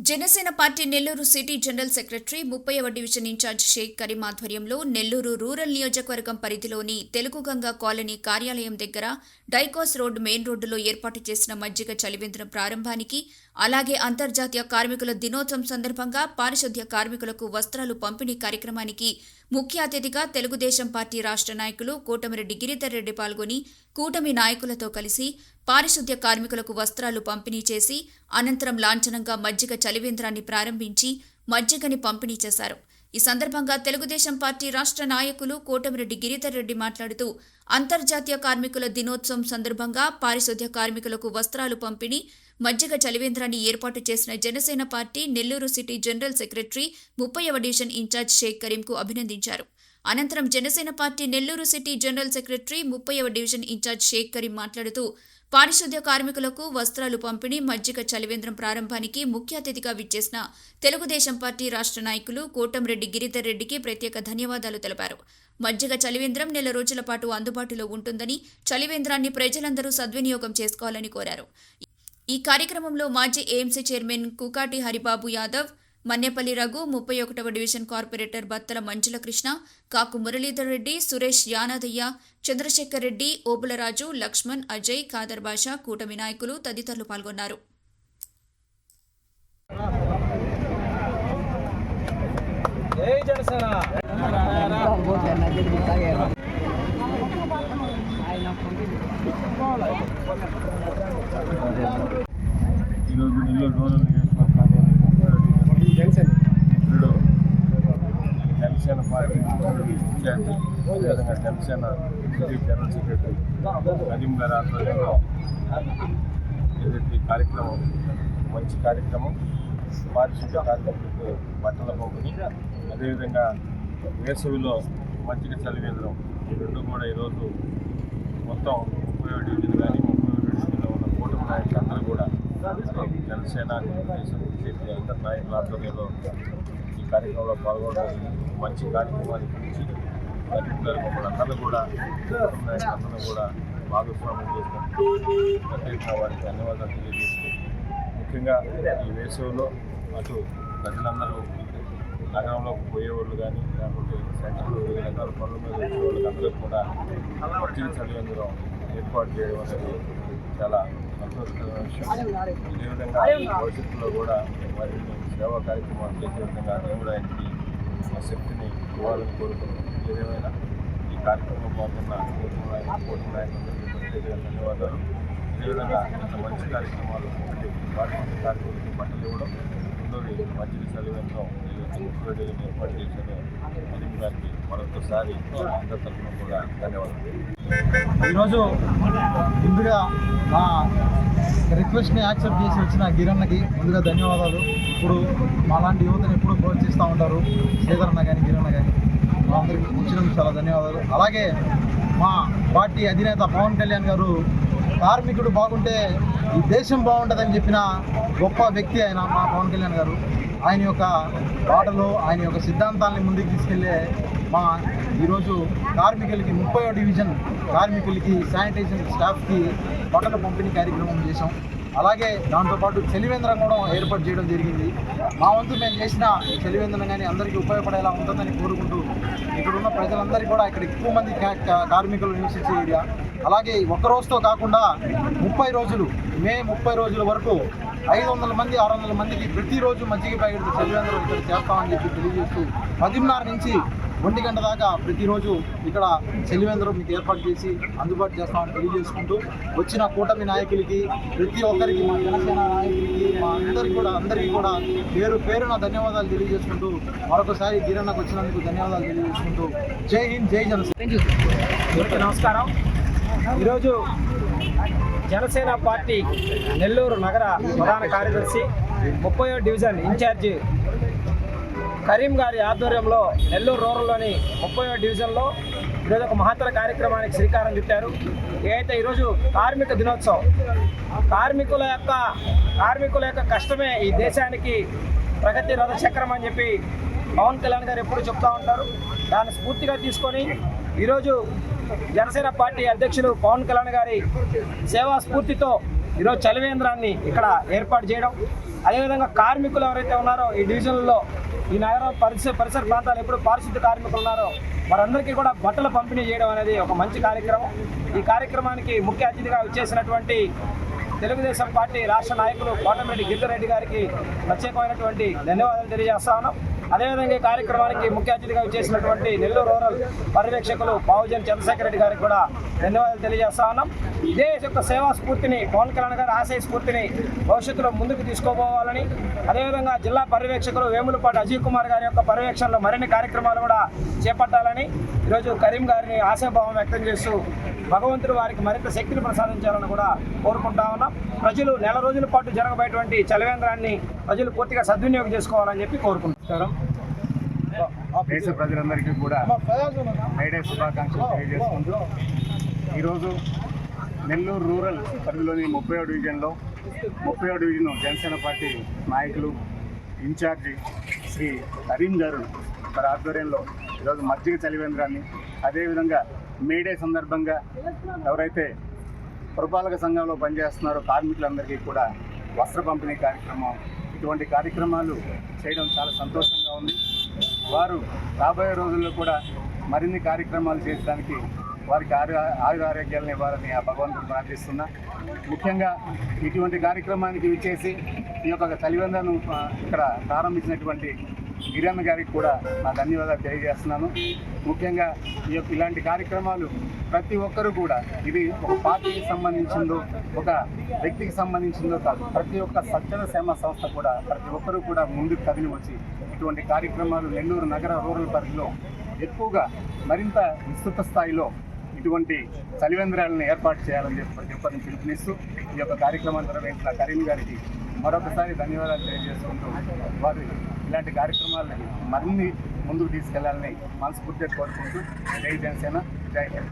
Janasena party Nellore city general secretary ముప్పైవ division incharge Sheikh Karim ఆధ్వర్యంలో Nellore rural నియోజకవర్గం పరిధిలోని తెలుగుగంగ కాలనీ కార్యాలయం దగ్గర డైకోస్ రోడ్డు మెయిన్ రోడ్డులో ఏర్పాటు చేసిన మజ్జిగ చలివేంద్రం ప్రారంభానికి అలాగే అంతర్జాతీయ కార్మికుల దినోత్సవం సందర్భంగా పారిశుద్ధ్య కార్మికులకు వస్త్రాలు పంపిణీ కార్యక్రమానికి ముఖ్య అతిథిగా తెలుగుదేశం పార్టీ రాష్ట్ర నాయకులు కోటమిరెడ్డి గిరిధర్ రెడ్డి పాల్గొని కూటమి నాయకులతో కలిసి పారిశుద్ధ్య కార్మికులకు వస్త్రాలు పంపిణీ చేసి అనంతరం లాంఛనంగా మజ్జిగ చలివేంద్రాన్ని ప్రారంభించి మజ్జిగని పంపిణీ చేశారు. ఈ సందర్భంగా తెలుగుదేశం పార్టీ రాష్ట్ర నాయకులు కోటమిరెడ్డి గిరిధర్ రెడ్డి మాట్లాడుతూ అంతర్జాతీయ కార్మికుల దినోత్సవం సందర్భంగా పారిశుద్ధ్య కార్మికులకు వస్త్రాలు పంపిణీ మజ్జిగ చలివేంద్రాన్ని ఏర్పాటు చేసిన Janasena party Nellore city general secretary ముప్పైవ డివిజన్ ఇన్ఛార్జ్ షేక్ కరీంకు అభినందించారు. అనంతరం Janasena party Nellore city general secretary ముప్పైవ డివిజన్ ఇన్ఛార్జ్ షేక్ కరీం మాట్లాడుతూ పారిశుద్ధ్య కార్మికులకు వస్త్రాలు పంపిణీ మజ్జిగ చలివేంద్రం ప్రారంభానికి ముఖ్య అతిథిగా విచ్చేసిన తెలుగుదేశం పార్టీ రాష్ట్ర నాయకులు కోటంరెడ్డి గిరిధర్ రెడ్డికి ప్రత్యేక ధన్యవాదాలు తెలిపారు. మజ్జిగ చలివేంద్రం నెల రోజుల పాటు అందుబాటులో ఉంటుందని చలివేంద్రాన్ని ప్రజలందరూ సద్వినియోగం చేసుకోవాలని కోరారు. ఈ కార్యక్రమంలో మాజీ ఏఎంసీ చైర్మన్ కుకాటి హరిబాబు యాదవ్ మన్నేపల్లి రఘు ముప్పై ఒకటవ డివిజన్ కార్పొరేటర్ బత్తల మంజుల కృష్ణ కాకు మురళీధర్ రెడ్డి సురేష్ యానాదయ్య చంద్రశేఖర్ రెడ్డి ఓబులరాజు లక్ష్మణ్ అజయ్ ఖాదర్ బాషా కూటమి నాయకులు తదితరులు పాల్గొన్నారు. ఈరోజు నెల్లూరు రూరల్ నియోజకవర్గంలోని మిత్రుడు జనసేన పార్టీ ఇన్ఛార్జి అదేవిధంగా Janasena city general secretary Karim గారి ఆధ్వర్యంలో ఏదైతే కార్యక్రమం మంచి కార్యక్రమం పారిశుద్ధ్య కార్మికులకు బట్టల పంపిణీ అదేవిధంగా వేసవిలో మజ్జిగ చలివేంద్రం ఈ రెండు కూడా ఈరోజు మొత్తం ముప్పై ఏడు డివిజన్ కానీ ముప్పై ఏడు డివిజన్లో ఉన్న కూటమి నాయకులందరూ కూడా జనసేన తెలుగుదేశం బీజేపీ అందరి నాయకుల ఆధ్వర్యంలో ఈ కార్యక్రమంలో పాల్గొనడం మంచి కార్యక్రమాన్ని గురించి అందరూ కూడా అందరూ కూడా భాగస్వామ్యం చేసినందుకు ప్రత్యేకంగా వారికి ధన్యవాదాలు తెలియజేస్తూ ముఖ్యంగా ఈ వేసవిలో అటు ప్రజలందరూ నగరంలో పోయేవాళ్ళు కానీ లేకపోతే సెంటర్లో వివిధ రకాల పనుల మీద వచ్చేవాళ్ళకి అందరూ కూడా వచ్చిన చదివేందుకు ఏర్పాటు చేయడం అనేది చాలా సంతోషకరమైన విషయం. అదేవిధంగా భవిష్యత్తులో కూడా మరిన్ని సేవా కార్యక్రమాలు చేసే విధంగా దేవుడు ఆయనకి ఆ శక్తిని ఇవ్వాలని కోరుకుంటున్నాం. ఏదేమైనా ఈ కార్యక్రమంలో పాల్గొన్న కోరుకున్న నాయకులు నాయకులందరికీ ప్రత్యేకంగా ధన్యవాదాలు అదేవిధంగా ఇంత మంచి కార్యక్రమాలు అంటే పారిశుద్ధ్య బట్టలు ఇవ్వడం రెండోది మధ్య చలివేంద్రం ముఖ్యమంత్రి ఏర్పాటు చేశారు. అనిల్ గారికి మరొకసారి అందరి తరఫున కూడా ధన్యవాదాలు. ఈరోజు ముందుగా మా రిక్వెస్ట్ని యాక్సెప్ట్ చేసి వచ్చిన గిరణ్కి ముందుగా ధన్యవాదాలు. ఇప్పుడు మాలాంటి యువతను ఎప్పుడూ ప్రోత్సహిస్తూ ఉంటారు. శ్రీధరన్న కానీ గిరన్న కానీ ఇచ్చినందుకు చాలా ధన్యవాదాలు. అలాగే మా పార్టీ అధినేత పవన్ కళ్యాణ్ గారు కార్మికుడు బాగుంటే ఈ దేశం బాగుంటుందని చెప్పిన గొప్ప వ్యక్తి ఆయన మా పవన్ కళ్యాణ్ గారు. ఆయన యొక్క పాటలు ఆయన యొక్క సిద్ధాంతాలని ముందుకు తీసుకెళ్ళే మా ఈరోజు కార్మికులకి ముప్పై డివిజన్ కార్మికులకి శానిటేషన్ స్టాఫ్కి బట్టల పంపిణీ కార్యక్రమం చేశాం. అలాగే దాంతోపాటు చలివేంద్రం కూడా ఏర్పాటు చేయడం జరిగింది. మా వంతు మేము చేసిన చలివేంద్రం కానీ అందరికీ ఉపయోగపడేలా ఉంటుందని కోరుకుంటూ ఇక్కడ ఉన్న ప్రజలందరికీ కూడా ఇక్కడ ఎక్కువ మంది కార్మికులు నివసించే ఏరియా. అలాగే ఒక్క రోజుతో కాకుండా ముప్పై రోజులు మే ముప్పై రోజుల వరకు ఐదు వందల మంది ఆరు వందల మందికి ప్రతిరోజు మజ్జిగ ప్యాకెట్ చలివేంద్రం ఇక్కడ చేస్తామని చెప్పి తెలియజేస్తూ పదిన్నర నుంచి ఒంటి గంట దాకా ప్రతిరోజు ఇక్కడ చలివేంద్రం మీకు ఏర్పాటు చేసి అందుబాటు చేస్తామని తెలియజేసుకుంటూ వచ్చిన కూటమి నాయకులకి ప్రతి ఒక్కరికి మా జనసేన నాయకులకి మా అందరికీ కూడా అందరికీ కూడా పేరు పేరున ధన్యవాదాలు తెలియజేసుకుంటూ మరొకసారి గిరణకు వచ్చినందుకు ధన్యవాదాలు తెలియజేసుకుంటూ జై హింద్ జై జనసేన. నమస్కారం. ఈరోజు జనసేన పార్టీ నెల్లూరు నగర ప్రధాన కార్యదర్శి ముప్పై డివిజన్ ఇన్ఛార్జి కరీం గారి ఆధ్వర్యంలో నెల్లూరు రూరల్లోని ముప్పై డివిజన్లో ఈరోజు ఒక మహత్తర కార్యక్రమానికి శ్రీకారం చుట్టారు. ఏదైతే ఈరోజు కార్మిక దినోత్సవం కార్మికుల యొక్క కార్మికుల యొక్క కష్టమే ఈ దేశానికి ప్రగతి రథ చక్రం అని చెప్పి పవన్ కళ్యాణ్ గారు ఎప్పుడు చెప్తా ఉంటారు. దాన్ని స్ఫూర్తిగా తీసుకొని ఈరోజు జనసేన పార్టీ అధ్యక్షులు పవన్ కళ్యాణ్ గారి సేవా స్ఫూర్తితో ఈరోజు చలివేంద్రాన్ని ఇక్కడ ఏర్పాటు చేయడం. అదేవిధంగా కార్మికులు ఎవరైతే ఉన్నారో ఈ డివిజన్లో ఈ నగర పరిసర పరిసర ప్రాంతాలు ఎప్పుడు పారిశుద్ధ కార్మికులు ఉన్నారో. వారందరికీ కూడా బట్టలు పంపిణీ చేయడం అనేది ఒక మంచి కార్యక్రమం. ఈ కార్యక్రమానికి ముఖ్య అతిథిగా వచ్చేసినటువంటి తెలుగుదేశం పార్టీ రాష్ట్ర నాయకులు కోటమిరెడ్డి గిరిధరెడ్డి గారికి ప్రత్యేకమైనటువంటి ధన్యవాదాలు తెలియజేస్తా ఉన్నాం. అదేవిధంగా ఈ కార్యక్రమానికి ముఖ్య అతిథిగా చేసినటువంటి నెల్లూరు రూరల్ పర్యవేక్షకులు బావుజన్ చంద్రశేఖర రెడ్డి గారికి కూడా ధన్యవాదాలు తెలియజేస్తా ఉన్నాం. ఇదే యొక్క సేవా స్ఫూర్తిని పవన్ కళ్యాణ్ గారి ఆశయ స్ఫూర్తిని భవిష్యత్తులో ముందుకు తీసుకోపోవాలని అదేవిధంగా జిల్లా పర్యవేక్షకులు వేములపాటి అజయ్ కుమార్ గారి యొక్క పర్యవేక్షణలో మరిన్ని కార్యక్రమాలు కూడా చేపట్టాలని ఈరోజు కరీం గారిని ఆశాభావం వ్యక్తం చేస్తూ భగవంతుడు వారికి మరింత శక్తిని ప్రసాదించాలని కూడా కోరుకుంటా ఉన్నాం. ప్రజలు నెల రోజుల పాటు జరగబోయేటువంటి చలవేంద్రాన్ని ప్రజలు పూర్తిగా సద్వినియోగం చేసుకోవాలని చెప్పి కోరుకుంటున్నాం. దేశ ప్రజలందరికీ కూడా మేడే శుభాకాంక్షలు తెలియజేసుకుంటూ ఈరోజు నెల్లూరు రూరల్ పరిధిలోని ముప్పై డివిజన్లో ముప్పై డివిజన్ జనసేన పార్టీ నాయకులు ఇన్ఛార్జి శ్రీ కరీం గారు వారి ఆధ్వర్యంలో ఈరోజు మజ్జిగ చలివేంద్రాన్ని అదేవిధంగా మేడే సందర్భంగా ఎవరైతే పురపాలక సంఘంలో పనిచేస్తున్నారో కార్మికులందరికీ కూడా వస్త్ర పంపిణీ కార్యక్రమం ఇటువంటి కార్యక్రమాలు చేయడం చాలా సంతోషంగా ఉంది. వారు రాబోయే రోజుల్లో కూడా మరిన్ని కార్యక్రమాలు చేయడానికి వారికి ఆరు ఆయుర ఆరోగ్యాలను ఇవ్వాలని ఆ భగవంతుడు ప్రార్థిస్తున్నా. ముఖ్యంగా ఇటువంటి కార్యక్రమానికి విచ్చేసి ఈ యొక్క తలివందను ఇక్కడ ప్రారంభించినటువంటి గిరమ్మ గారికి కూడా నా ధన్యవాదాలు తెలియజేస్తున్నాను. ముఖ్యంగా ఈ యొక్క ఇలాంటి కార్యక్రమాలు ప్రతి ఒక్కరూ కూడా ఇది ఒక పార్టీకి సంబంధించిందో ఒక వ్యక్తికి సంబంధించిందో కాదు ప్రతి ఒక్క సజ్జన సేవా సంస్థ కూడా ప్రతి ఒక్కరూ కూడా ముందుకు కదిలి వచ్చి ఇటువంటి కార్యక్రమాలు నెల్లూరు నగర రూరల్ పరిధిలో ఎక్కువగా మరింత విస్తృత స్థాయిలో ఇటువంటి చలివేంద్రాలను ఏర్పాటు చేయాలని చెప్పి ప్రతి ఒక్కరిని పిలుపునిస్తూ ఈ యొక్క కార్యక్రమాన్ని నిర్వహించిన కరీం గారికి మరొకసారి ధన్యవాదాలు తెలియజేసుకుంటూ వారి ఇలాంటి కార్యక్రమాలని మరిన్ని ముందుకు తీసుకెళ్ళాలని మనస్ఫూర్తిగా కోరుకుంటూ జై జనసేన జై హింద్.